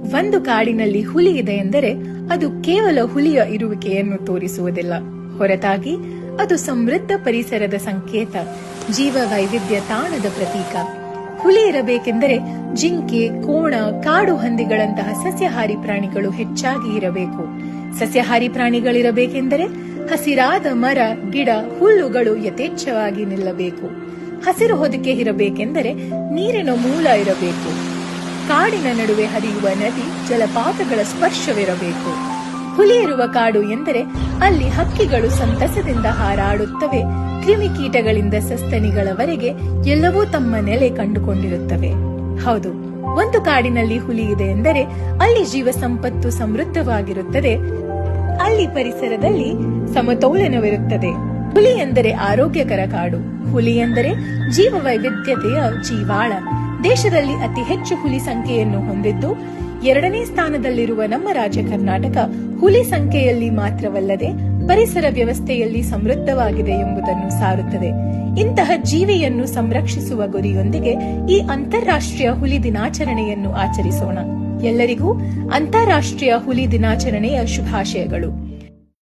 ಒಂದು ಕಾಡಿನಲ್ಲಿ ಹುಲಿ ಇದೆ ಎಂದರೆ ಅದು ಕೇವಲ ಹುಲಿಯ ಇರುವಿಕೆಯನ್ನು ತೋರಿಸುವುದಿಲ್ಲ. ಹೊರತಾಗಿ ಅದು ಸಮೃದ್ಧ ಪರಿಸರದ ಸಂಕೇತ ಜೀವ ವೈವಿಧ್ಯ ತಾಣದ ಪ್ರತೀಕ. ಹುಲಿ ಇರಬೇಕೆಂದರೆ ಜಿಂಕೆ, ಕೋಣ, ಕಾಡು ಹಂದಿಗಳಂತಹ ಸಸ್ಯಾಹಾರಿ ಪ್ರಾಣಿಗಳು ಹೆಚ್ಚಾಗಿ ಇರಬೇಕು. ಸಸ್ಯಾಹಾರಿ ಪ್ರಾಣಿಗಳಿರಬೇಕೆಂದರೆ ಹಸಿರಾದ ಮರ, ಗಿಡ, ಹುಲ್ಲುಗಳು ಯಥೇಚ್ಛವಾಗಿ ನಿಲ್ಲಬೇಕು. ಹಸಿರು ಹೊದಿಕೆ ಇರಬೇಕೆಂದರೆ ನೀರಿನ ಮೂಲ ಇರಬೇಕು. ಕಾಡಿನ ನಡುವೆ ಹರಿಯುವ ನದಿ ಜಲಪಾತಗಳ ಸ್ಪರ್ಶವಿರಬೇಕು. ಹುಲಿಯಿರುವ ಕಾಡು ಎಂದರೆ ಅಲ್ಲಿ ಹಕ್ಕಿಗಳು ಸಂತಸದಿಂದ ಹಾರಾಡುತ್ತವೆ. ಕ್ರಿಮಿಕೀಟಗಳಿಂದ ಸಸ್ತನಿಗಳವರೆಗೆ ಎಲ್ಲವೂ ತಮ್ಮ ನೆಲೆ ಕಂಡುಕೊಂಡಿರುತ್ತವೆ. ಹೌದು, ಒಂದು ಕಾಡಿನಲ್ಲಿ ಹುಲಿ ಇದೆ ಎಂದರೆ ಅಲ್ಲಿ ಜೀವ ಸಂಪತ್ತು ಸಮೃದ್ಧವಾಗಿರುತ್ತದೆ. ಅಲ್ಲಿ ಪರಿಸರದಲ್ಲಿ ಸಮತೋಲನವಿರುತ್ತದೆ. ಹುಲಿ ಎಂದರೆ ಆರೋಗ್ಯಕರ ಕಾಡು. ಹುಲಿ ಎಂದರೆ ಜೀವ ವೈವಿಧ್ಯತೆಯ ಜೀವಾಳ. ದೇಶದಲ್ಲಿ ಅತಿ ಹೆಚ್ಚು ಹುಲಿ ಸಂಖ್ಯೆಯನ್ನು ಹೊಂದಿದ್ದು ಎರಡನೇ ಸ್ಥಾನದಲ್ಲಿರುವ ನಮ್ಮ ರಾಜ್ಯ ಕರ್ನಾಟಕ ಹುಲಿ ಸಂಖ್ಯೆಯಲ್ಲಿ ಮಾತ್ರವಲ್ಲದೆ ಪರಿಸರ ವ್ಯವಸ್ಥೆಯಲ್ಲಿ ಸಮೃದ್ಧವಾಗಿದೆ ಎಂಬುದನ್ನು ಸಾರುತ್ತದೆ. ಇಂತಹ ಜೀವಿಯನ್ನು ಸಂರಕ್ಷಿಸುವ ಗುರಿಯೊಂದಿಗೆ ಈ ಅಂತಾರಾಷ್ಟ್ರೀಯ ಹುಲಿ ದಿನಾಚರಣೆಯನ್ನು ಆಚರಿಸೋಣ. ಎಲ್ಲರಿಗೂ ಅಂತಾರಾಷ್ಟ್ರೀಯ ಹುಲಿ ದಿನಾಚರಣೆಯ ಶುಭಾಶಯಗಳು.